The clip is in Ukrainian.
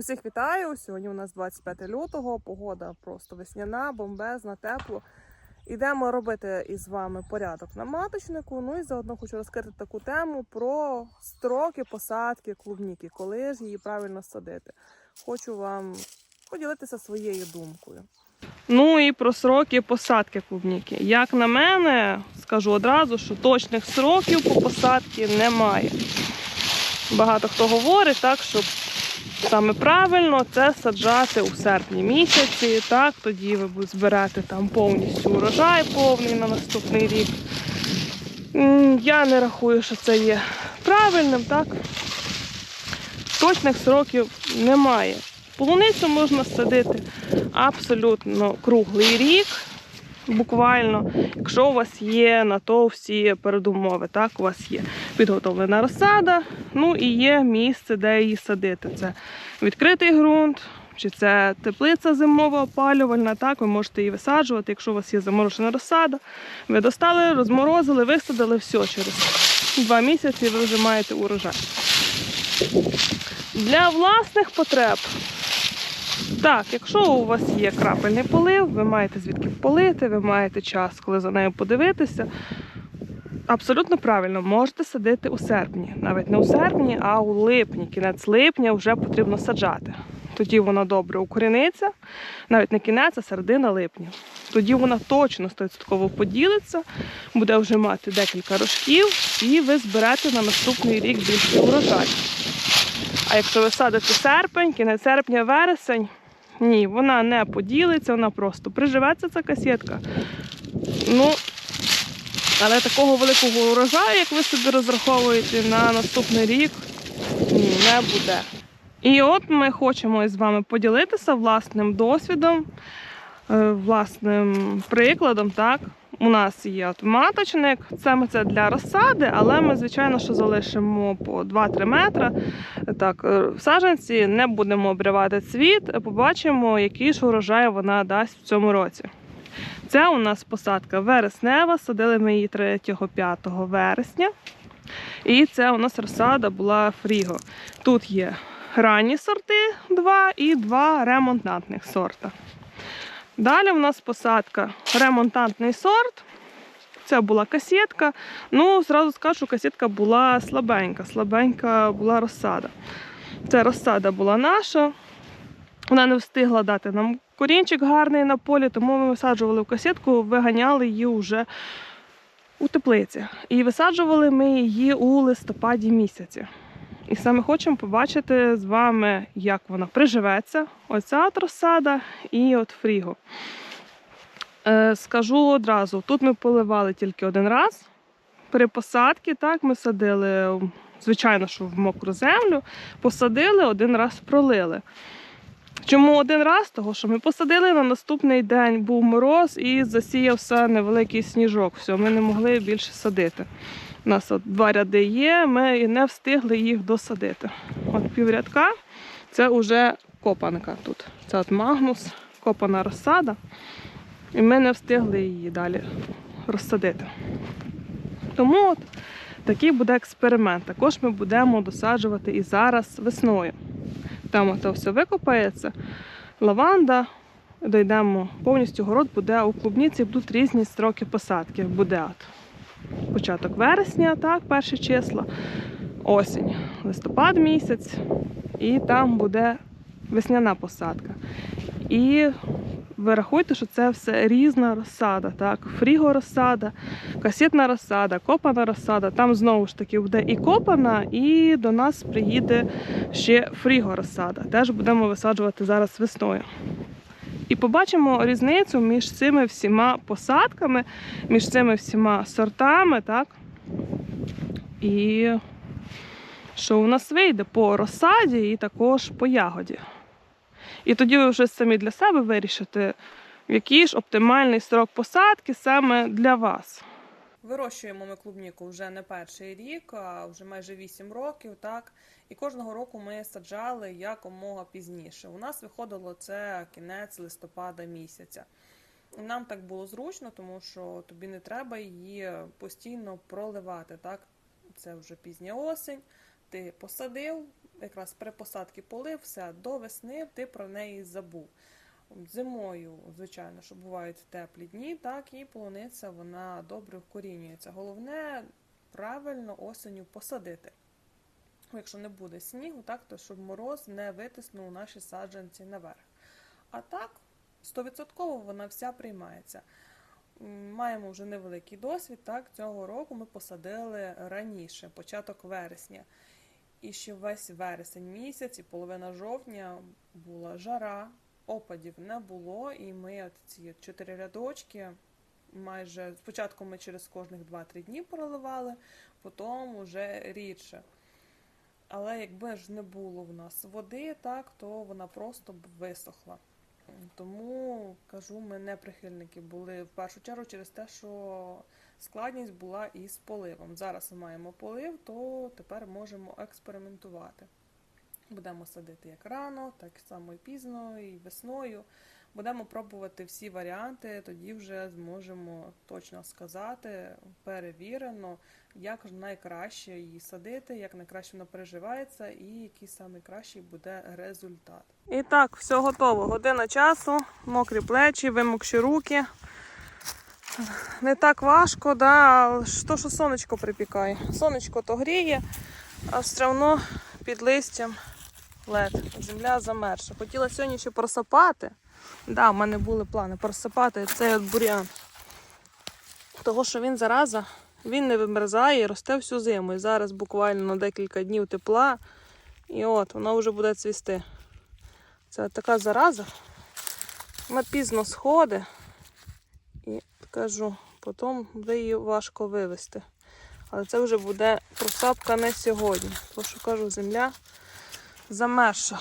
Усіх вітаю! Сьогодні у нас 25 лютого. Погода просто весняна, бомбезна, тепло. Ідемо робити із вами порядок на маточнику. Ну і заодно хочу розкрити таку тему про строки посадки клубніки, коли ж її правильно садити. Хочу вам поділитися своєю думкою. Ну і про сроки посадки клубніки. Як на мене, скажу одразу, що точних сроків по посадці немає. Багато хто говорить так, що саме правильно це саджати у серпні місяці. Так, тоді ви збирати там повністю урожай повний на наступний рік. Я не рахую, що це є правильним, так? Точних сроків немає. Полуницю можна садити абсолютно круглий рік, буквально, якщо у вас є на то всі передумови, так, у вас є підготовлена розсада, ну і є місце, де її садити. Це відкритий ґрунт, чи це теплиця зимова опалювальна, так, ви можете її висаджувати, якщо у вас є заморожена розсада. Ви достали, розморозили, висадили, все, через два місяці ви вже маєте урожай. Для власних потреб так, якщо у вас є крапельний полив, ви маєте звідки полити, ви маєте час, коли за нею подивитися. Абсолютно правильно, можете садити у серпні. Навіть не у серпні, а у липні. Кінець липня вже потрібно саджати. Тоді вона добре укоріниться, навіть не кінець, а середина липня. Тоді вона точно 100% поділиться, буде вже мати декілька рожків, і ви зберете на наступний рік більше урожай. А якщо ви садите серпень, кінець серпня, вересень, ні, вона не поділиться, вона просто приживеться ця касетка. Ну, але такого великого урожаю, як ви собі розраховуєте на наступний рік, ні, не буде. І от ми хочемо з вами поділитися власним досвідом, е, власним прикладом. Так? У нас є маточник, це ми це для розсади, але ми, звичайно, що залишимо по 2-3 метри. Так, е, в саджанці не будемо обривати цвіт, побачимо, який ж урожай вона дасть в цьому році. Це у нас посадка вереснева, садили ми її 3-5 вересня. І це у нас розсада була фріго. Тут є ранні сорти, два і два ремонтантних сорта. Далі у нас посадка ремонтантний сорт. Це була касетка. Ну, зразу скажу, касетка була слабенька, слабенька була розсада. Це розсада була наша. Вона не встигла дати нам корінчик гарний на полі, тому ми висаджували в касетку, виганяли її вже у теплиці. І висаджували ми її у листопаді місяці. І саме хочемо побачити з вами, як вона приживеться. Оця от розсада і от фріго. Е, скажу одразу: тут ми поливали тільки один раз. При посадці, так, ми садили, звичайно, що в мокру землю, посадили, один раз пролили. Чому один раз? Того, що ми посадили на наступний день був мороз і засіявся невеликий сніжок. Все, ми не могли більше садити. У нас от два ряди є, ми не встигли їх досадити. От піврядка це вже копанка тут. Це от магнус, копана розсада. І ми не встигли її далі розсадити. Тому от такий буде експеримент. Також ми будемо досаджувати і зараз весною. Там ото все викопається, лаванда, дійдемо повністю город буде у клубніці, будуть різні строки посадки. Буде от початок вересня, так, перші числа, осінь, листопад місяць, і там буде весняна посадка. І ви рахуйте, що це все різна розсада, так, фріго розсада, касетна розсада, копана розсада. Там знову ж таки буде і копана, і до нас приїде ще фріго розсада. Теж будемо висаджувати зараз весною. І побачимо різницю між цими всіма посадками, між цими всіма сортами, так? І що у нас вийде по розсаді і також по ягоді. І тоді ви вже самі для себе вирішите, який ж оптимальний срок посадки саме для вас. Вирощуємо ми клубніку вже не перший рік, а вже майже 8 років, так. І кожного року ми саджали якомога пізніше. У нас виходило це кінець листопада місяця. Нам так було зручно, тому що тобі не треба її постійно проливати. Так? Це вже пізня осень, ти посадив, якраз при посадці полив, все, до весни ти про неї забув. Зимою, звичайно, що бувають теплі дні, так і полуниця вона добре вкорінюється. Головне правильно осеню посадити. Якщо не буде снігу, так, то щоб мороз не витиснув наші саджанці наверх. А так, 100% вона вся приймається. Маємо вже невеликий досвід. Так, цього року ми посадили раніше, початок вересня. І ще весь вересень місяць і половина жовтня була жара, опадів не було, і ми от ці чотири рядочки майже спочатку ми через кожних 2-3 дні проливали, потім уже рідше. Але якби ж не було в нас води, так, то вона просто б висохла. Тому кажу, ми не прихильники були в першу чергу через те, що складність була із поливом. Зараз ми маємо полив, то тепер можемо експериментувати. Будемо садити як рано, так само і пізно, і весною. Будемо пробувати всі варіанти, тоді вже зможемо точно сказати, перевірено, як найкраще її садити, як найкраще вона переживається і який найкращий буде результат. І так, все готово. Година часу, мокрі плечі, вимокші руки. Не так важко, да, то, що сонечко припікає. Сонечко то гріє, а все одно під листям лед. Земля замерша. Хотіла сьогодні ще просапати. Да, в мене були плани просипати цей от бур'ян. Того, що він зараза, він не вимерзає і росте всю зиму. І зараз буквально на декілька днів тепла. І от, воно вже буде цвісти. Це така зараза. Вона пізно сходить. І кажу, потім буде її важко вивезти. Але це вже буде просапка не сьогодні. Тому що кажу, земля замерша.